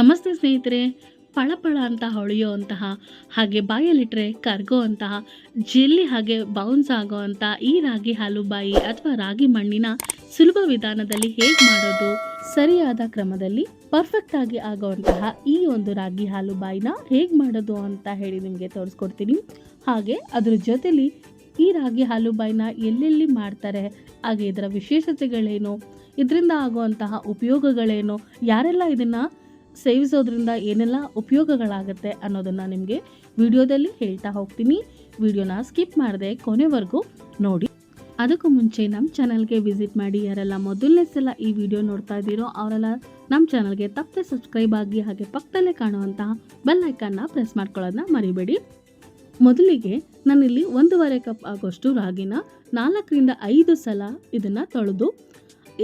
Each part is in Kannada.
ನಮಸ್ತೆ ಸ್ನೇಹಿತರೆ. ಪಳಪಳ ಅಂತ ಹೊಳೆಯೋ ಅಂತಹ, ಹಾಗೆ ಬಾಯಲ್ಲಿಟ್ಟರೆ ಅಂತಹ, ಜೆಲ್ಲಿ ಹಾಗೆ ಬೌನ್ಸ್ ಆಗುವಂಥ ಈ ರಾಗಿ ಹಾಲುಬಾಯಿ ಅಥವಾ ರಾಗಿ ಮಣ್ಣಿನ ಸುಲಭ ವಿಧಾನದಲ್ಲಿ ಹೇಗೆ ಮಾಡೋದು? ಸರಿಯಾದ ಕ್ರಮದಲ್ಲಿ ಪರ್ಫೆಕ್ಟ್ ಆಗಿ ಆಗುವಂತಹ ಈ ಒಂದು ರಾಗಿ ಹಾಲುಬಾಯಿನ ಹೇಗೆ ಮಾಡೋದು ಅಂತ ಹೇಳಿ ನಿಮಗೆ ತೋರಿಸ್ಕೊಡ್ತೀನಿ. ಹಾಗೆ ಅದ್ರ ಜೊತೆಲಿ ಈ ರಾಗಿ ಹಾಲುಬಾಯಿನ ಎಲ್ಲೆಲ್ಲಿ ಮಾಡ್ತಾರೆ, ಹಾಗೆ ಇದರ ವಿಶೇಷತೆಗಳೇನು, ಇದರಿಂದ ಆಗುವಂತಹ ಉಪಯೋಗಗಳೇನು, ಯಾರೆಲ್ಲ ಇದನ್ನು ಸೇವಿಸೋದ್ರಿಂದ ಏನೆಲ್ಲ ಉಪಯೋಗಗಳಾಗುತ್ತೆ ಅನ್ನೋದನ್ನು ನಿಮಗೆ ವಿಡಿಯೋದಲ್ಲಿ ಹೇಳ್ತಾ ಹೋಗ್ತೀನಿ. ವಿಡಿಯೋನ ಸ್ಕಿಪ್ ಮಾಡದೆ ಕೊನೆವರೆಗೂ ನೋಡಿ. ಅದಕ್ಕೂ ಮುಂಚೆ ನಮ್ಮ ಚಾನಲ್ಗೆ ವಿಸಿಟ್ ಮಾಡಿ, ಯಾರೆಲ್ಲ ಮೊದಲನೇ ಸಲ ಈ ವಿಡಿಯೋ ನೋಡ್ತಾ ಇದ್ದೀರೋ ಅವರೆಲ್ಲ ನಮ್ಮ ಚಾನಲ್ಗೆ ತಪ್ಪದೆ ಸಬ್ಸ್ಕ್ರೈಬ್ ಆಗಿ ಹಾಗೆ ಪಕ್ಕದಲ್ಲೇ ಕಾಣುವಂತಹ ಬೆಲ್ ಐಕನ್ನ ಪ್ರೆಸ್ ಮಾಡ್ಕೊಳ್ಳೋದನ್ನ ಮರಿಬೇಡಿ. ಮೊದಲಿಗೆ ನಾನಿಲ್ಲಿ ಒಂದೂವರೆ ಕಪ್ ಆಗೋಷ್ಟು ರಾಗಿನ ನಾಲ್ಕರಿಂದ ಐದು ಸಲ ಇದನ್ನು ತೊಳೆದು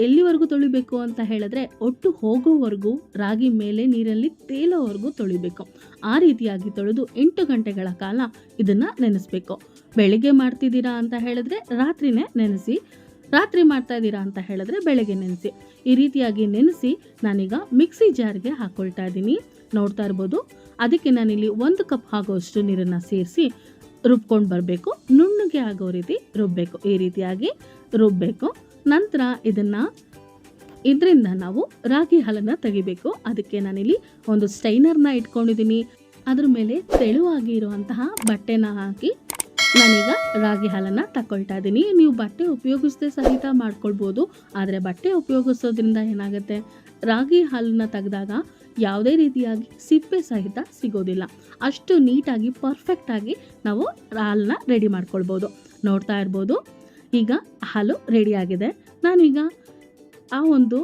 ಎಲ್ಲಿವರೆಗೂ ತೊಳಿಬೇಕು ಅಂತ ಹೇಳಿದ್ರೆ ಒಟ್ಟು ಹೋಗೋವರೆಗೂ ರಾಗಿ ಮೇಲೆ ನೀರಲ್ಲಿ ತೇಲೋವರೆಗೂ ತೊಳಿಬೇಕು. ಆ ರೀತಿಯಾಗಿ ತೊಳೆದು ಎಂಟು ಗಂಟೆಗಳ ಕಾಲ ಇದನ್ನು ನೆನೆಸ್ಬೇಕು. ಬೆಳಿಗ್ಗೆ ಮಾಡ್ತಿದ್ದೀರಾ ಅಂತ ಹೇಳಿದ್ರೆ ರಾತ್ರಿನೇ ನೆನೆಸಿ, ರಾತ್ರಿ ಮಾಡ್ತಾ ಇದ್ದೀರಾ ಅಂತ ಹೇಳಿದ್ರೆ ಬೆಳಗ್ಗೆ ನೆನೆಸಿ. ಈ ರೀತಿಯಾಗಿ ನೆನೆಸಿ ನಾನೀಗ ಮಿಕ್ಸಿ ಜಾರ್ಗೆ ಹಾಕ್ಕೊಳ್ತಾ ಇದ್ದೀನಿ. ನೋಡ್ತಾ ಇರ್ಬೋದು. ಅದಕ್ಕೆ ನಾನಿಲ್ಲಿ ಒಂದು ಕಪ್ ಆಗೋಷ್ಟು ನೀರನ್ನು ಸೇರಿಸಿ ರುಬ್ಕೊಂಡು ಬರಬೇಕು. ನುಣ್ಣಗೆ ಆಗೋ ರೀತಿ ರುಬ್ಬಬೇಕು ಈ ರೀತಿಯಾಗಿ ರುಬ್ಬಬೇಕು ನಂತರ ಇದನ್ನು ಇದರಿಂದ ನಾವು ರಾಗಿ ಹಾಲನ್ನು ತೆಗಿಬೇಕು. ಅದಕ್ಕೆ ನಾನಿಲ್ಲಿ ಒಂದು ಸ್ಟೈನರ್ನ ಇಟ್ಕೊಂಡಿದ್ದೀನಿ. ಅದ್ರ ಮೇಲೆ ತೆಳುವಾಗಿ ಇರುವಂತಹ ಬಟ್ಟೆನ ಹಾಕಿ ನಾನೀಗ ರಾಗಿ ಹಾಲನ್ನು ತಗೊಳ್ತಾ ಇದ್ದೀನಿ. ನೀವು ಬಟ್ಟೆ ಉಪಯೋಗಿಸದೆ ಸಹಿತ ಮಾಡ್ಕೊಳ್ಬೋದು. ಆದರೆ ಬಟ್ಟೆ ಉಪಯೋಗಿಸೋದ್ರಿಂದ ಏನಾಗುತ್ತೆ? ರಾಗಿ ಹಾಲನ್ನ ತೆಗೆದಾಗ ಯಾವುದೇ ರೀತಿಯಾಗಿ ಸಿಪ್ಪೆ ಸಹಿತ ಸಿಗೋದಿಲ್ಲ. ಅಷ್ಟು ನೀಟಾಗಿ, ಪರ್ಫೆಕ್ಟಾಗಿ ನಾವು ಹಾಲನ್ನ ರೆಡಿ ಮಾಡ್ಕೊಳ್ಬೋದು. ನೋಡ್ತಾ ಇರ್ಬೋದು. ಈಗ ಹಾಲು ರೆಡಿಯಾಗಿದೆ ನಾನೀಗ ಆ ಒಂದು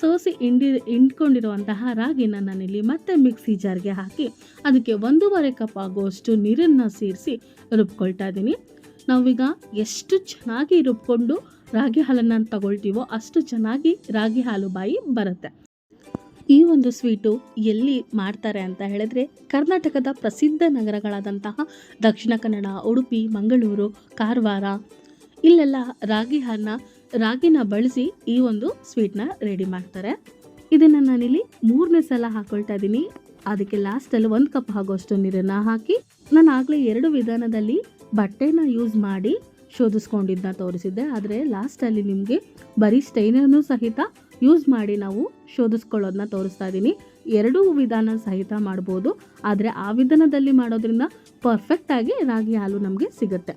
ಸೋಸಿ ಹಿಂಡಿ ಹಿಂಡ್ಕೊಂಡಿರುವಂತಹ ರಾಗಿನ ನಾನಿಲ್ಲಿ ಮತ್ತೆ ಮಿಕ್ಸಿ ಜಾರ್ಗೆ ಹಾಕಿ ಅದಕ್ಕೆ ಒಂದೂವರೆ ಕಪ್ ಆಗುವಷ್ಟು ನೀರನ್ನು ಸೇರಿಸಿ ರುಬ್ಕೊಳ್ತಾ ಇದ್ದೀನಿ. ನಾವೀಗ ಎಷ್ಟು ಚೆನ್ನಾಗಿ ರುಬ್ಕೊಂಡು ರಾಗಿ ಹಾಲನ್ನು ತಗೊಳ್ತೀವೋ ಅಷ್ಟು ಚೆನ್ನಾಗಿ ರಾಗಿ ಹಾಲು ಬಾಯಿ ಬರುತ್ತೆ. ಈ ಒಂದು ಸ್ವೀಟು ಎಲ್ಲಿ ಮಾಡ್ತಾರೆ ಅಂತ ಹೇಳಿದ್ರೆ ಕರ್ನಾಟಕದ ಪ್ರಸಿದ್ಧ ನಗರಗಳಾದಂತಹ ದಕ್ಷಿಣ ಕನ್ನಡ, ಉಡುಪಿ, ಮಂಗಳೂರು, ಕಾರವಾರ ಇಲ್ಲೆಲ್ಲ ರಾಗಿ ಹಣ್ಣ, ರಾಗಿನ ಬಳಸಿ ಈ ಒಂದು ಸ್ವೀಟ್ನ ರೆಡಿ ಮಾಡ್ತಾರೆ. ಇದನ್ನು ನಾನಿಲ್ಲಿ ಮೂರನೇ ಸಲ ಹಾಕೊಳ್ತಾ ಇದ್ದೀನಿ. ಅದಕ್ಕೆ ಲಾಸ್ಟಲ್ಲಿ ಒಂದು ಕಪ್ ಆಗೋಷ್ಟು ನೀರನ್ನು ಹಾಕಿ, ನಾನು ಆಗಲೇ ಎರಡು ವಿಧಾನದಲ್ಲಿ ಬಟ್ಟೆನ ಯೂಸ್ ಮಾಡಿ ಶೋಧಿಸ್ಕೊಂಡಿದ್ದನ್ನ ತೋರಿಸಿದ್ದೆ. ಆದರೆ ಲಾಸ್ಟಲ್ಲಿ ನಿಮಗೆ ಬರೀ ಸ್ಟೈನರ್ನು ಸಹಿತ ಯೂಸ್ ಮಾಡಿ ನಾವು ಶೋಧಿಸ್ಕೊಳ್ಳೋದನ್ನ ತೋರಿಸ್ತಾ ಇದ್ದೀನಿ. ಎರಡೂ ವಿಧಾನ ಸಹಿತ ಮಾಡ್ಬೋದು. ಆದರೆ ಆ ವಿಧಾನದಲ್ಲಿ ಮಾಡೋದ್ರಿಂದ ಪರ್ಫೆಕ್ಟಾಗಿ ರಾಗಿ ಹಾಲು ನಮಗೆ ಸಿಗುತ್ತೆ.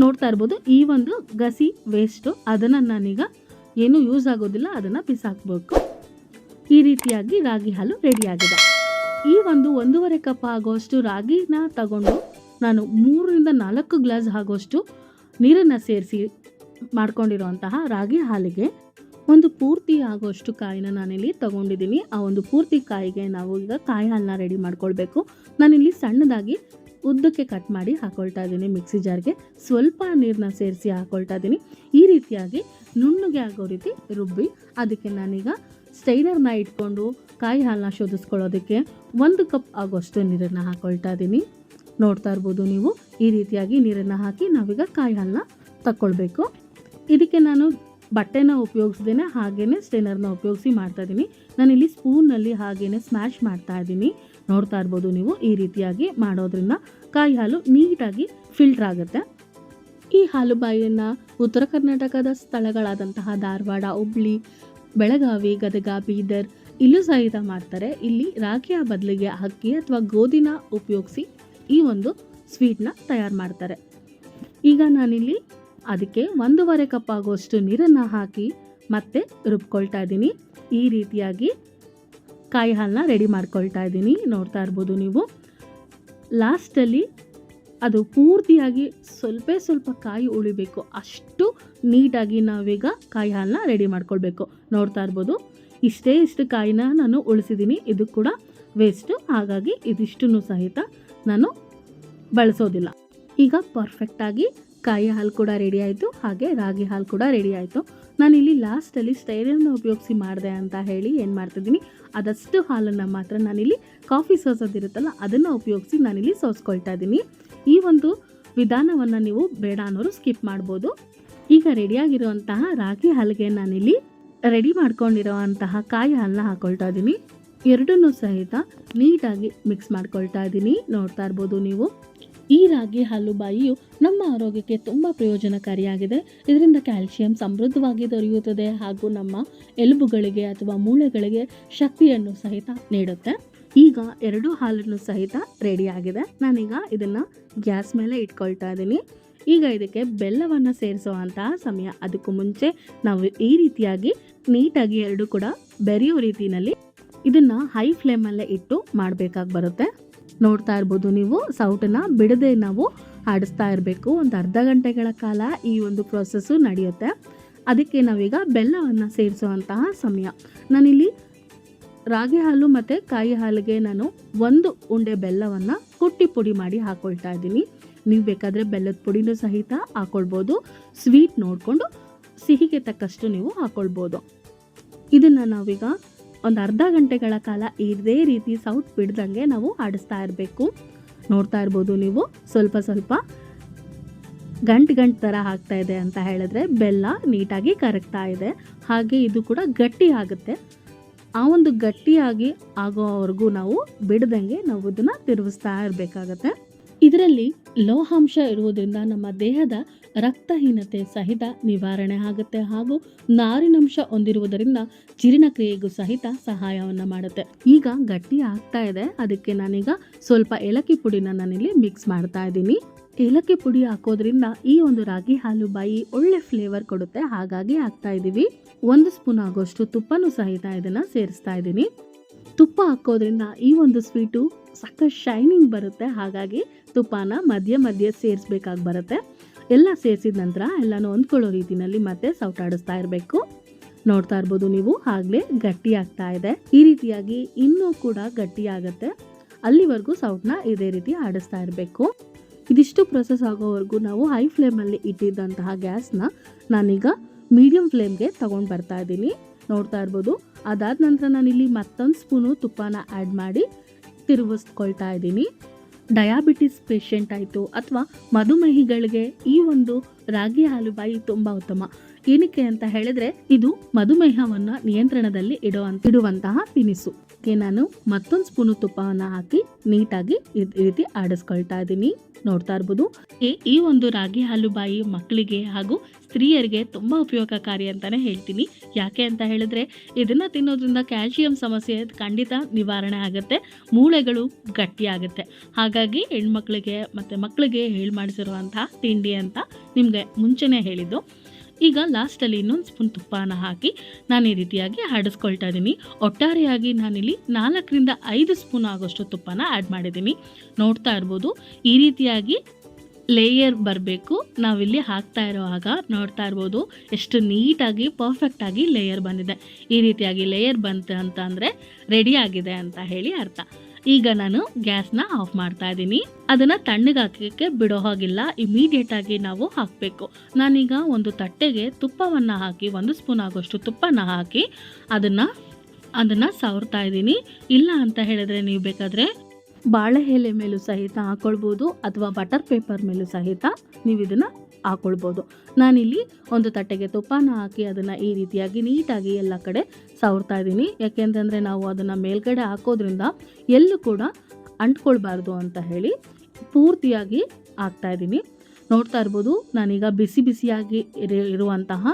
ನೋಡ್ತಾ ಇರ್ಬೋದು. ಈ ಒಂದು ಗಸಿ ವೇಸ್ಟು ಅದನ್ನು ನಾನೀಗ ಏನು ಯೂಸ್ ಆಗೋದಿಲ್ಲ, ಅದನ್ನು ಬಿಸಾಕ್ಬೇಕು. ಈ ರೀತಿಯಾಗಿ ರಾಗಿ ಹಾಲು ರೆಡಿಯಾಗಿದೆ ಈ ಒಂದು ಒಂದೂವರೆ ಕಪ್ ಆಗೋಷ್ಟು ರಾಗಿನ ತಗೊಂಡು ನಾನು ಮೂರರಿಂದ ನಾಲ್ಕು ಗ್ಲಾಸ್ ಆಗೋಷ್ಟು ನೀರನ್ನು ಸೇರಿಸಿ ಮಾಡ್ಕೊಂಡಿರುವಂತಹ ರಾಗಿ ಹಾಲಿಗೆ ಒಂದು ಪೂರ್ತಿ ಆಗೋಷ್ಟು ಕಾಯಿನ ನಾನಿಲ್ಲಿ ತಗೊಂಡಿದ್ದೀನಿ. ಆ ಒಂದು ಪೂರ್ತಿ ಕಾಯಿಗೆ ನಾವು ಈಗ ಕಾಯಿ ಹಾಲನ್ನ ರೆಡಿ ಮಾಡ್ಕೊಳ್ಬೇಕು. ನಾನಿಲ್ಲಿ ಸಣ್ಣದಾಗಿ ಉದ್ದಕ್ಕೆ ಕಟ್ ಮಾಡಿ ಹಾಕೊಳ್ತಾ ಇದ್ದೀನಿ ಮಿಕ್ಸಿ ಜಾರ್ಗೆ ಸ್ವಲ್ಪ ನೀರನ್ನ ಸೇರಿಸಿ ಹಾಕೊಳ್ತಾ ಇದ್ದೀನಿ. ಈ ರೀತಿಯಾಗಿ ನುಣ್ಣಗೆ ಆಗೋ ರೀತಿ ರುಬ್ಬಿ, ಅದಕ್ಕೆ ನಾನೀಗ ಸ್ಟೈನರ್ನ ಇಟ್ಕೊಂಡು ಕಾಯಿ ಹಾಲನ್ನ ಶೋಧಿಸ್ಕೊಳ್ಳೋದಕ್ಕೆ ಒಂದು ಕಪ್ ಆಗೋಷ್ಟು ನೀರನ್ನು ಹಾಕೊಳ್ತಾ ಇದ್ದೀನಿ. ನೋಡ್ತಾ ಇರ್ಬೋದು ನೀವು, ಈ ರೀತಿಯಾಗಿ ನೀರನ್ನು ಹಾಕಿ ನಾವೀಗ ಕಾಯಿ ಹಾಲನ್ನ ತಕ್ಕೊಳ್ಬೇಕು. ಇದಕ್ಕೆ ನಾನು ಬಟ್ಟೆನ ಉಪಯೋಗಿಸ್ದೇನೆ ಹಾಗೇ ಸ್ಟೈನರ್ನ ಉಪಯೋಗಿಸಿ ಮಾಡ್ತಾ ಇದ್ದೀನಿ. ನಾನಿಲ್ಲಿ ಸ್ಪೂನಲ್ಲಿ ಹಾಗೇ ಸ್ಮ್ಯಾಶ್ ಮಾಡ್ತಾ ಇದ್ದೀನಿ. ನೋಡ್ತಾ ಇರ್ಬೋದು ನೀವು ಈ ರೀತಿಯಾಗಿ ಮಾಡೋದ್ರಿಂದ ಕಾಯಿ ಹಾಲು ನೀಟಾಗಿ ಫಿಲ್ಟರ್ ಆಗುತ್ತೆ. ಈ ಹಾಲು ಬಾಯಿಯನ್ನು ಉತ್ತರ ಕರ್ನಾಟಕದ ಸ್ಥಳಗಳಾದಂತಹ ಧಾರವಾಡ, ಹುಬ್ಳಿ, ಬೆಳಗಾವಿ, ಗದಗ, ಬೀದರ್ ಇಲ್ಲೂ ಸಹಿತ ಮಾಡ್ತಾರೆ. ಇಲ್ಲಿ ರಾಗಿಯ ಬದಲಿಗೆ ಅಕ್ಕಿ ಅಥವಾ ಗೋಧಿನ ಉಪಯೋಗಿಸಿ ಈ ಒಂದು ಸ್ವೀಟ್ನ ತಯಾರು ಮಾಡ್ತಾರೆ. ಈಗ ನಾನಿಲ್ಲಿ ಅದಕ್ಕೆ ಒಂದೂವರೆ ಕಪ್ ಆಗುವಷ್ಟು ನೀರನ್ನು ಹಾಕಿ ಮತ್ತೆ ರುಬ್ಕೊಳ್ತಾ ಇದ್ದೀನಿ. ಈ ರೀತಿಯಾಗಿ ಕಾಯಿ ಹಾಲನ್ನ ರೆಡಿ ಮಾಡ್ಕೊಳ್ತಾ ಇದ್ದೀನಿ. ನೋಡ್ತಾ ಇರ್ಬೋದು ನೀವು. ಲಾಸ್ಟಲ್ಲಿ ಅದು ಪೂರ್ತಿಯಾಗಿ ಸ್ವಲ್ಪ ಸ್ವಲ್ಪ ಕಾಯಿ ಉಳಿಬೇಕು. ಅಷ್ಟು ನೀಟಾಗಿ ನಾವೀಗ ಕಾಯಿ ಹಾಲನ್ನ ರೆಡಿ ಮಾಡ್ಕೊಳ್ಬೇಕು. ನೋಡ್ತಾ ಇರ್ಬೋದು. ಇಷ್ಟೇ ಇಷ್ಟು ಕಾಯಿನ ನಾನು ಉಳಿಸಿದ್ದೀನಿ. ಇದು ಕೂಡ ವೇಸ್ಟು. ಹಾಗಾಗಿ ಇದಿಷ್ಟನ್ನು ಸಹಿತ ನಾನು ಬಳಸೋದಿಲ್ಲ. ಈಗ ಪರ್ಫೆಕ್ಟಾಗಿ ಕಾಯಿ ಹಾಲು ಕೂಡ ರೆಡಿ ಆಯಿತು, ಹಾಗೆ ರಾಗಿ ಹಾಲು ಕೂಡ ರೆಡಿ ಆಯಿತು. ಇಲ್ಲಿ ಲಾಸ್ಟಲ್ಲಿ ಸ್ಟೈರನ್ನ ಉಪಯೋಗಿಸಿ ಮಾಡಿದೆ ಅಂತ ಹೇಳಿ ಏನು ಮಾಡ್ತಿದ್ದೀನಿ, ಅದಷ್ಟು ಹಾಲನ್ನು ಮಾತ್ರ ನಾನಿಲ್ಲಿ ಕಾಫಿ ಸೋಸೋದಿರುತ್ತಲ್ಲ ಅದನ್ನು ಉಪಯೋಗಿಸಿ ನಾನಿಲ್ಲಿ ಸೋಸ್ಕೊಳ್ತಾ ಇದ್ದೀನಿ. ಈ ಒಂದು ವಿಧಾನವನ್ನು ನೀವು ಬೇಡ ಅನ್ನೋರು ಸ್ಕಿಪ್ ಮಾಡ್ಬೋದು. ಈಗ ರೆಡಿಯಾಗಿರುವಂತಹ ರಾಗಿ ಹಾಲಿಗೆ ನಾನಿಲ್ಲಿ ರೆಡಿ ಮಾಡ್ಕೊಂಡಿರುವಂತಹ ಕಾಯಿ ಹಾಲನ್ನ ಹಾಕೊಳ್ತಾ ಇದ್ದೀನಿ. ಎರಡನ್ನೂ ಸಹಿತ ನೀಟಾಗಿ ಮಿಕ್ಸ್ ಮಾಡ್ಕೊಳ್ತಾ ಇದ್ದೀನಿ, ನೋಡ್ತಾ ಇರ್ಬೋದು ನೀವು. ಈ ರಾಗಿ ಹಾಲುಬಾಯಿಯು ನಮ್ಮ ಆರೋಗ್ಯಕ್ಕೆ ತುಂಬ ಪ್ರಯೋಜನಕಾರಿಯಾಗಿದೆ. ಇದರಿಂದ ಕ್ಯಾಲ್ಸಿಯಂ ಸಮೃದ್ಧವಾಗಿ ದೊರೆಯುತ್ತದೆ ಹಾಗೂ ನಮ್ಮ ಎಲುಬುಗಳಿಗೆ ಅಥವಾ ಮೂಳೆಗಳಿಗೆ ಶಕ್ತಿಯನ್ನು ಸಹಿತ ನೀಡುತ್ತೆ. ಈಗ ಎರಡು ಹಾಲನ್ನು ಸಹಿತ ರೆಡಿ ಆಗಿದೆ. ನಾನೀಗ ಇದನ್ನು ಗ್ಯಾಸ್ ಮೇಲೆ ಇಟ್ಕೊಳ್ತಾ ಇದ್ದೀನಿ. ಈಗ ಇದಕ್ಕೆ ಬೆಲ್ಲವನ್ನು ಸೇರಿಸುವಂತಹ ಸಮಯ. ಅದಕ್ಕೂ ಮುಂಚೆ ನಾವು ಈ ರೀತಿಯಾಗಿ ನೀಟಾಗಿ ಎರಡು ಕೂಡ ಬೆರೆಯೋ ರೀತಿಯಲ್ಲಿ ಇದನ್ನ ಹೈ ಫ್ಲೇಮಲ್ಲೇ ಇಟ್ಟು ಮಾಡಬೇಕಾಗಿ ಬರುತ್ತೆ. ನೋಡ್ತಾ ಇರ್ಬೋದು ನೀವು. ಸೌಟನ್ನು ಬಿಡದೆ ನಾವು ಆಡಿಸ್ತಾ ಇರಬೇಕು. ಒಂದು ಅರ್ಧ ಗಂಟೆಗಳ ಕಾಲ ಈ ಒಂದು ಪ್ರೊಸೆಸ್ಸು ನಡೆಯುತ್ತೆ. ಅದಕ್ಕೆ ನಾವೀಗ ಬೆಲ್ಲವನ್ನು ಸೇರಿಸುವಂತಹ ಸಮಯ. ನಾನಿಲ್ಲಿ ರಾಗಿ ಹಾಲು ಮತ್ತು ಕಾಯಿ ಹಾಲಿಗೆ ನಾನು ಒಂದು ಉಂಡೆ ಬೆಲ್ಲವನ್ನು ಕುಟ್ಟಿ ಪುಡಿ ಮಾಡಿ ಹಾಕ್ಕೊಳ್ತಾ ಇದ್ದೀನಿ. ನೀವು ಬೇಕಾದರೆ ಬೆಲ್ಲದ ಪುಡಿನೂ ಸಹಿತ ಹಾಕೊಳ್ಬೋದು. ಸ್ವೀಟ್ ನೋಡಿಕೊಂಡು ಸಿಹಿಗೆ ತಕ್ಕಷ್ಟು ನೀವು ಹಾಕೊಳ್ಬೋದು. ಇದನ್ನು ನಾವೀಗ ಒಂದು ಅರ್ಧ ಗಂಟೆಗಳ ಕಾಲ ಇದೇ ರೀತಿ ಸೌಟ್ ಬಿಡ್ದಂಗೆ ನಾವು ಆಡಿಸ್ತಾ ಇರಬೇಕು. ನೋಡ್ತಾ ಇರ್ಬೋದು ನೀವು, ಸ್ವಲ್ಪ ಸ್ವಲ್ಪ ಗಂಟು ಗಂಟು ಥರ ಆಗ್ತಾ ಇದೆ ಅಂತ ಹೇಳಿದ್ರೆ ಬೆಲ್ಲ ನೀಟಾಗಿ ಕರಗ್ತಾ ಇದೆ. ಹಾಗೆ ಇದು ಕೂಡ ಗಟ್ಟಿ ಆಗುತ್ತೆ. ಆ ಒಂದು ಗಟ್ಟಿಯಾಗಿ ಆಗೋವರೆಗೂ ನಾವು ಬಿಡದಂಗೆ ನಾವು ಇದನ್ನು ತಿರುಗಿಸ್ತಾ ಇರಬೇಕಾಗತ್ತೆ. ಇದರಲ್ಲಿ ಲೋಹಾಂಶ ಇರುವುದರಿಂದ ನಮ್ಮ ದೇಹದ ರಕ್ತಹೀನತೆ ಸಹಿತ ನಿವಾರಣೆ ಆಗುತ್ತೆ ಹಾಗೂ ನಾರಿನಂಶ ಹೊಂದಿರುವುದರಿಂದ ಜೀರ್ಣಕ್ರಿಯೆಗೂ ಸಹಿತ ಸಹಾಯವನ್ನು ಮಾಡುತ್ತೆ. ಈಗ ಗಟ್ಟಿ ಆಗ್ತಾ ಇದೆ. ಅದಕ್ಕೆ ನಾನೀಗ ಸ್ವಲ್ಪ ಏಲಕ್ಕಿ ಪುಡಿನ ನಾನಿಲ್ಲಿ ಮಿಕ್ಸ್ ಮಾಡ್ತಾ ಇದ್ದೀನಿ. ಏಲಕ್ಕಿ ಪುಡಿ ಹಾಕೋದ್ರಿಂದ ಈ ಒಂದು ರಾಗಿ ಹಾಲು ಬಾಯಿ ಒಳ್ಳೆ ಫ್ಲೇವರ್ ಕೊಡುತ್ತೆ. ಹಾಗಾಗಿ ಹಾಕ್ತಾ ಇದ್ದೀವಿ. ಒಂದು ಸ್ಪೂನ್ ಆಗೋಷ್ಟು ತುಪ್ಪನೂ ಸಹಿತ ಇದನ್ನ ಸೇರಿಸ್ತಾ ಇದ್ದೀನಿ. ತುಪ್ಪ ಹಾಕೋದ್ರಿಂದ ಈ ಒಂದು ಸ್ವೀಟು ಸಾಕಷ್ಟು ಶೈನಿಂಗ್ ಬರುತ್ತೆ. ಹಾಗಾಗಿ ತುಪ್ಪನ ಮಧ್ಯ ಮಧ್ಯೆ ಸೇರಿಸ್ಬೇಕಾಗಿ ಬರುತ್ತೆ. ಎಲ್ಲ ಸೇರಿಸಿದ ನಂತರ ಎಲ್ಲನೂ ಹೊಂದ್ಕೊಳ್ಳೋ ರೀತಿಯಲ್ಲಿ ಮತ್ತೆ ಸೌಟಾಡಿಸ್ತಾ ಇರಬೇಕು. ನೋಡ್ತಾ ಇರ್ಬೋದು ನೀವು, ಆಗಲೇ ಗಟ್ಟಿ ಆಗ್ತಾ ಇದೆ. ಈ ರೀತಿಯಾಗಿ ಇನ್ನೂ ಕೂಡ ಗಟ್ಟಿ ಆಗುತ್ತೆ. ಅಲ್ಲಿವರೆಗೂ ಸೌಟ್ನ ಇದೇ ರೀತಿ ಆಡಿಸ್ತಾ ಇರಬೇಕು. ಇದಿಷ್ಟು ಪ್ರೊಸೆಸ್ ಆಗೋವರೆಗೂ ನಾವು ಹೈ ಫ್ಲೇಮಲ್ಲಿ ಇಟ್ಟಿದ್ದಂತಹ ಗ್ಯಾಸ್ನ ನಾನೀಗ ಮೀಡಿಯಂ ಫ್ಲೇಮ್ಗೆ ತಗೊಂಡು ಬರ್ತಾ ಇದ್ದೀನಿ. ನೋಡ್ತಾ ಇರ್ಬೋದು. ಅದಾದ ನಂತರ ನಾನಿಲ್ಲಿ ಮತ್ತೊಂದು ಸ್ಪೂನು ತುಪ್ಪನ ಆ್ಯಡ್ ಮಾಡಿ ತಿರುಗಿಸ್ಕೊಳ್ತಾ ಇದ್ದೀನಿ. ಡಯಾಬಿಟಿಸ್ ಪೇಷಂಟ್ ಆಯಿತು ಅಥವಾ ಮಧುಮೇಹಿಗಳಿಗೆ ಈ ಒಂದು ರಾಗಿ ಹಾಲುಬಾಯಿ ತುಂಬ ಉತ್ತಮ. ಏನಕ್ಕೆ ಅಂತ ಹೇಳಿದ್ರೆ ಇದು ಮಧುಮೇಹವನ್ನ ನಿಯಂತ್ರಣದಲ್ಲಿ ಇಡೋ ಇಡುವಂತಹ ತಿನಿಸು. ನಾನು ಮತ್ತೊಂದು ಸ್ಪೂನು ತುಪ್ಪವನ್ನ ಹಾಕಿ ನೀಟಾಗಿ ಈ ರೀತಿ ಆಡಿಸ್ಕೊಳ್ತಾ ಇದ್ದೀನಿ. ನೋಡ್ತಾ ಇರ್ಬೋದು. ಈ- ಈ ಒಂದು ರಾಗಿ ಹಾಲು ಬಾಯಿ ಮಕ್ಕಳಿಗೆ ಹಾಗೂ ಸ್ತ್ರೀಯರಿಗೆ ತುಂಬ ಉಪಯೋಗಕಾರಿ ಅಂತಾನೆ ಹೇಳ್ತೀನಿ. ಯಾಕೆ ಅಂತ ಹೇಳಿದ್ರೆ ಇದನ್ನ ತಿನ್ನೋದ್ರಿಂದ ಕ್ಯಾಲ್ಸಿಯಂ ಸಮಸ್ಯೆ ಖಂಡಿತ ನಿವಾರಣೆ ಆಗುತ್ತೆ. ಮೂಳೆಗಳು ಗಟ್ಟಿಯಾಗುತ್ತೆ ಹಾಗಾಗಿ ಹೆಣ್ಮಕ್ಳಿಗೆ ಮತ್ತು ಮಕ್ಕಳಿಗೆ ಹೇಳಿ ಮಾಡಿಸಿರುವಂತಹ ತಿಂಡಿ ಅಂತ ನಿಮಗೆ ಮುಂಚೆನೇ ಹೇಳಿದ್ದು. ಈಗ ಲಾಸ್ಟಲ್ಲಿ ಇನ್ನೊಂದು ಸ್ಪೂನ್ ತುಪ್ಪನ ಹಾಕಿ ನಾನು ಈ ರೀತಿಯಾಗಿ ಆಡಿಸ್ಕೊಳ್ತಾ ಇದ್ದೀನಿ. ಒಟ್ಟಾರೆಯಾಗಿ ನಾನಿಲ್ಲಿ ನಾಲ್ಕರಿಂದ ಐದು ಸ್ಪೂನ್ ಆಗೋಷ್ಟು ತುಪ್ಪನ ಆ್ಯಡ್ ಮಾಡಿದ್ದೀನಿ. ನೋಡ್ತಾ ಇರ್ಬೋದು, ಈ ರೀತಿಯಾಗಿ ಲೇಯರ್ ಬರಬೇಕು. ನಾವಿಲ್ಲಿ ಹಾಕ್ತಾ ಇರುವಾಗ ನೋಡ್ತಾ ಇರ್ಬೋದು, ಎಷ್ಟು ನೀಟಾಗಿ ಪರ್ಫೆಕ್ಟಾಗಿ ಲೇಯರ್ ಬಂದಿದೆ. ಈ ರೀತಿಯಾಗಿ ಲೇಯರ್ ಬಂತು ಅಂತ ಅಂದರೆ ರೆಡಿಯಾಗಿದೆ ಅಂತ ಹೇಳಿ ಅರ್ಥ. ಈಗ ನಾನು ಗ್ಯಾಸ್ನ ಆಫ್ ಮಾಡ್ತಾ ಇದ್ದೀನಿ. ಅದನ್ನು ತಣ್ಣಗಾಕಕ್ಕೆ ಬಿಡೋ ಹಾಗಿಲ್ಲ. ಇಮಿಡಿಯೇಟ್ ಆಗಿ ನಾವು ಹಾಕಬೇಕು. ನಾನೀಗ ಒಂದು ತಟ್ಟೆಗೆ ತುಪ್ಪವನ್ನು ಹಾಕಿ, ಒಂದು ಸ್ಪೂನ್ ಆಗೋಷ್ಟು ತುಪ್ಪನ ಹಾಕಿ ಅದನ್ನು ಅದನ್ನು ಸವರ್ತಾ ಇದ್ದೀನಿ. ಇಲ್ಲ ಅಂತ ಹೇಳಿದ್ರೆ ನೀವು ಬೇಕಾದರೆ ಬಾಳೆ ಎಲೆ ಮೇಲೂ ಸಹಿತ ಹಾಕೊಳ್ಬೋದು ಅಥವಾ ಬಟರ್ ಪೇಪರ್ ಮೇಲೂ ಸಹಿತ ನೀವು ಇದನ್ನು ಹಾಕೊಳ್ಬೋದು. ನಾನಿಲ್ಲಿ ಒಂದು ತಟ್ಟೆಗೆ ತುಪ್ಪನ ಹಾಕಿ ಅದನ್ನು ಈ ರೀತಿಯಾಗಿ ನೀಟಾಗಿ ಎಲ್ಲ ಕಡೆ ಸವರ್ತಾ ಇದ್ದೀನಿ. ಯಾಕೆಂತಂದರೆ ನಾವು ಅದನ್ನು ಮೇಲ್ಗಡೆ ಹಾಕೋದ್ರಿಂದ ಎಲ್ಲೂ ಕೂಡ ಅಂಟ್ಕೊಳ್ಬಾರ್ದು ಅಂತ ಹೇಳಿ ಪೂರ್ತಿಯಾಗಿ ಹಾಕ್ತಾ ಇದ್ದೀನಿ. ನೋಡ್ತಾ ಇರ್ಬೋದು, ನಾನೀಗ ಬಿಸಿ ಬಿಸಿಯಾಗಿ ಇರು- ಇರುವಂತಹ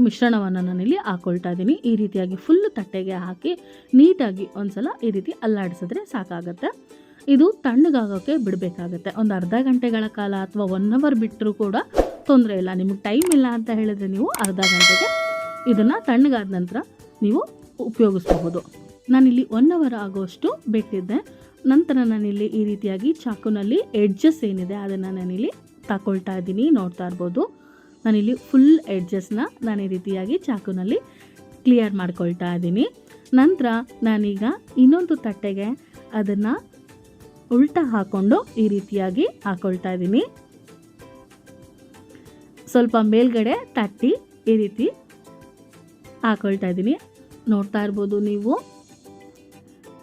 ಮಿಶ್ರಣವನ್ನು ನಾನಿಲ್ಲಿ ಹಾಕೊಳ್ತಾ ಇದ್ದೀನಿ. ಈ ರೀತಿಯಾಗಿ ಫುಲ್ ತಟ್ಟೆಗೆ ಹಾಕಿ ನೀಟಾಗಿ ಒಂದ್ಸಲ ಈ ರೀತಿ ಅಲ್ಲಾಡಿಸಿದ್ರೆ ಸಾಕಾಗುತ್ತೆ. ಇದು ತಣ್ಣಗಾಗೋಕ್ಕೆ ಬಿಡಬೇಕಾಗತ್ತೆ. ಒಂದು ಅರ್ಧ ಗಂಟೆಗಳ ಕಾಲ ಅಥವಾ ಒನ್ ಅವರ್ ಬಿಟ್ಟರೂ ಕೂಡ ತೊಂದರೆ ಇಲ್ಲ. ನಿಮಗೆ ಟೈಮ್ ಇಲ್ಲ ಅಂತ ಹೇಳಿದ್ರೆ ನೀವು ಅರ್ಧ ಗಂಟೆಗೆ ಇದನ್ನು ತಣ್ಣಗಾದ ನಂತರ ನೀವು ಉಪಯೋಗಿಸಬಹುದು. ನಾನಿಲ್ಲಿ ಒನ್ ಅವರ್ ಆಗೋಷ್ಟು ಬಿಟ್ಟಿದ್ದೆ. ನಂತರ ನಾನಿಲ್ಲಿ ಈ ರೀತಿಯಾಗಿ ಚಾಕುನಲ್ಲಿ ಎಡ್ಜಸ್ ಏನಿದೆ ಅದನ್ನು ನಾನಿಲ್ಲಿ ತಗೊಳ್ತಾ ಇದ್ದೀನಿ, ನೋಡ್ತಾ ಇರ್ಬೋದು. ನಾನಿಲ್ಲಿ ಫುಲ್ ಎಡ್ಜಸ್ನ ನಾನು ಈ ರೀತಿಯಾಗಿ ಚಾಕುನಲ್ಲಿ ಕ್ಲಿಯರ್ ಮಾಡ್ಕೊಳ್ತಾ ಇದ್ದೀನಿ. ನಂತರ ನಾನೀಗ ಇನ್ನೊಂದು ತಟ್ಟೆಗೆ ಅದನ್ನು ಉಲ್ಟಾ ಹಾಕ್ಕೊಂಡು ಈ ರೀತಿಯಾಗಿ ಹಾಕೊಳ್ತಾ ಇದ್ದೀನಿ. ಸ್ವಲ್ಪ ಮೇಲ್ಗಡೆ ತಟ್ಟಿ ಈ ರೀತಿ ಹಾಕೊಳ್ತಾ ಇದ್ದೀನಿ. ನೋಡ್ತಾ ಇರ್ಬೋದು ನೀವು.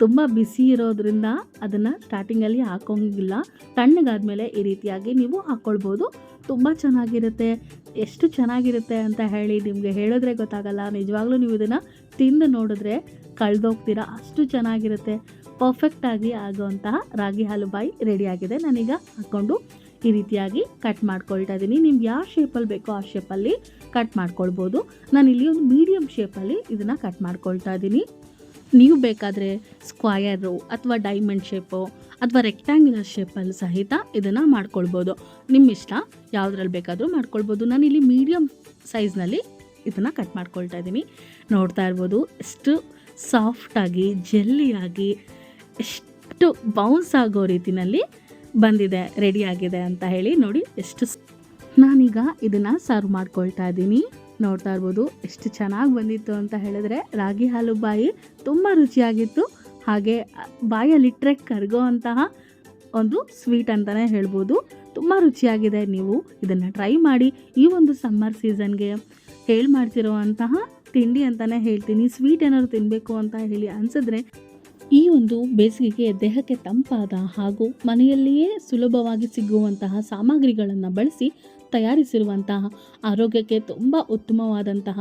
ತುಂಬ ಬಿಸಿ ಇರೋದ್ರಿಂದ ಅದನ್ನು ಸ್ಟಾರ್ಟಿಂಗಲ್ಲಿ ಹಾಕೋಂಗಿಲ್ಲ. ತಣ್ಣಗಾದ್ಮೇಲೆ ಈ ರೀತಿಯಾಗಿ ನೀವು ಹಾಕ್ಕೊಳ್ಬೋದು ತುಂಬ ಚೆನ್ನಾಗಿರುತ್ತೆ. ಎಷ್ಟು ಚೆನ್ನಾಗಿರುತ್ತೆ ಅಂತ ಹೇಳಿ ನಿಮಗೆ ಹೇಳಿದ್ರೆ ಗೊತ್ತಾಗಲ್ಲ. ನಿಜವಾಗ್ಲೂ ನೀವು ಇದನ್ನು ತಿಂದು ನೋಡಿದ್ರೆ ಕಳೆದೋಗ್ತೀರಾ. ಅಷ್ಟು ಚೆನ್ನಾಗಿರುತ್ತೆ. ಪರ್ಫೆಕ್ಟಾಗಿ ಆಗುವಂತಹ ರಾಗಿ ಹಾಲು ಬಾಯಿ ರೆಡಿಯಾಗಿದೆ ನಾನೀಗ ಹಾಕ್ಕೊಂಡು ಈ ರೀತಿಯಾಗಿ ಕಟ್ ಮಾಡ್ಕೊಳ್ತಾ ಇದ್ದೀನಿ ನಿಮ್ಗೆ ಯಾವ ಶೇಪಲ್ಲಿ ಬೇಕೋ ಆ ಶೇಪಲ್ಲಿ ಕಟ್ ಮಾಡ್ಕೊಳ್ಬೋದು. ನಾನು ಇಲ್ಲಿ ಒಂದು ಮೀಡಿಯಮ್ ಶೇಪಲ್ಲಿ ಇದನ್ನು ಕಟ್ ಮಾಡ್ಕೊಳ್ತಾ ಇದ್ದೀನಿ ನೀವು ಬೇಕಾದರೆ ಸ್ಕ್ವಯರು ಅಥವಾ ಡೈಮಂಡ್ ಶೇಪು ಅಥವಾ ರೆಕ್ಟ್ಯಾಂಗ್ಯುಲರ್ ಶೇಪಲ್ಲಿ ಸಹಿತ ಇದನ್ನು ಮಾಡ್ಕೊಳ್ಬೋದು. ನಿಮ್ಮ ಇಷ್ಟ ಯಾವುದ್ರಲ್ಲಿ ಬೇಕಾದರೂ ಮಾಡ್ಕೊಳ್ಬೋದು. ನಾನಿಲ್ಲಿ ಮೀಡಿಯಮ್ ಸೈಜ್ನಲ್ಲಿ ಇದನ್ನು ಕಟ್ ಮಾಡ್ಕೊಳ್ತಾ ಇದ್ದೀನಿ ನೋಡ್ತಾ ಇರ್ಬೋದು, ಎಷ್ಟು ಸಾಫ್ಟಾಗಿ ಜೆಲ್ಲಿಯಾಗಿ ಎಷ್ಟು ಬೌನ್ಸ್ ಆಗೋ ರೀತಿನಲ್ಲಿ ಬಂದಿದೆ ರೆಡಿ ಆಗಿದೆ ಅಂತ ಹೇಳಿ ನೋಡಿ ಎಷ್ಟು ನಾನೀಗ ಇದನ್ನು ಸರ್ವ್ ಮಾಡ್ಕೊಳ್ತಾ ಇದ್ದೀನಿ. ನೋಡ್ತಾ ಇರ್ಬೋದು ಎಷ್ಟು ಚೆನ್ನಾಗಿ ಬಂದಿತ್ತು ಅಂತ ಹೇಳಿದ್ರೆ ರಾಗಿ ಹಾಲು ಬಾಯಿ ತುಂಬ ರುಚಿಯಾಗಿತ್ತು. ಹಾಗೆ ಬಾಯಲ್ಲಿಟ್ಟರೆ ಕರ್ಗೋ ಅಂತಹ ಒಂದು ಸ್ವೀಟ್ ಅಂತಲೇ ಹೇಳ್ಬೋದು. ತುಂಬ ರುಚಿಯಾಗಿದೆ. ನೀವು ಇದನ್ನು ಟ್ರೈ ಮಾಡಿ ಈ ಒಂದು ಸಮ್ಮರ್ ಸೀಸನ್ಗೆ ಹೇಳಿ ಮಾಡ್ತಿರುವಂತಹ ತಿಂಡಿ ಅಂತಲೇ ಹೇಳ್ತೀನಿ. ಸ್ವೀಟ್ ಏನಾದ್ರು ತಿನ್ನಬೇಕು ಅಂತ ಹೇಳಿ ಅನಿಸಿದ್ರೆ ಈ ಒಂದು ಬೇಸಿಗೆಗೆ ದೇಹಕ್ಕೆ ತಂಪಾದ ಹಾಗೂ ಮನೆಯಲ್ಲಿಯೇ ಸುಲಭವಾಗಿ ಸಿಗುವಂತಹ ಸಾಮಗ್ರಿಗಳನ್ನು ಬಳಸಿ ತಯಾರಿಸಿರುವಂತಹ ಆರೋಗ್ಯಕ್ಕೆ ತುಂಬ ಉತ್ತಮವಾದಂತಹ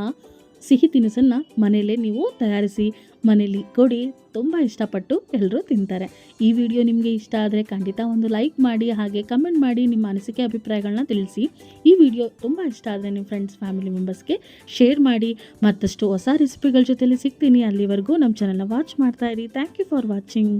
ಸಿಹಿ ತಿನಿಸನ್ನು ಮನೆಯಲ್ಲೇ ನೀವು ತಯಾರಿಸಿ ಮನೇಲಿ ಕೊಡಿ. ತುಂಬ ಇಷ್ಟಪಟ್ಟು ಎಲ್ಲರೂ ತಿಂತಾರೆ. ಈ ವಿಡಿಯೋ ನಿಮಗೆ ಇಷ್ಟ ಆದರೆ ಖಂಡಿತ ಒಂದು ಲೈಕ್ ಮಾಡಿ, ಹಾಗೆ ಕಮೆಂಟ್ ಮಾಡಿ ನಿಮ್ಮ ಅನಿಸಿಕೆ ಅಭಿಪ್ರಾಯಗಳನ್ನ ತಿಳಿಸಿ. ಈ ವಿಡಿಯೋ ತುಂಬ ಇಷ್ಟ ಆದರೆ ನಿಮ್ಮ ಫ್ರೆಂಡ್ಸ್ ಫ್ಯಾಮಿಲಿ ಮೆಂಬರ್ಸ್ಗೆ ಶೇರ್ ಮಾಡಿ. ಮತ್ತಷ್ಟು ಹೊಸ ರೆಸಿಪಿಗಳ ಜೊತೆಲಿ ಸಿಗ್ತೀನಿ. ಅಲ್ಲಿವರೆಗೂ ನಮ್ಮ ಚಾನಲ್ನ ವಾಚ್ ಮಾಡ್ತಾ ಇರಿ. Thank you for watching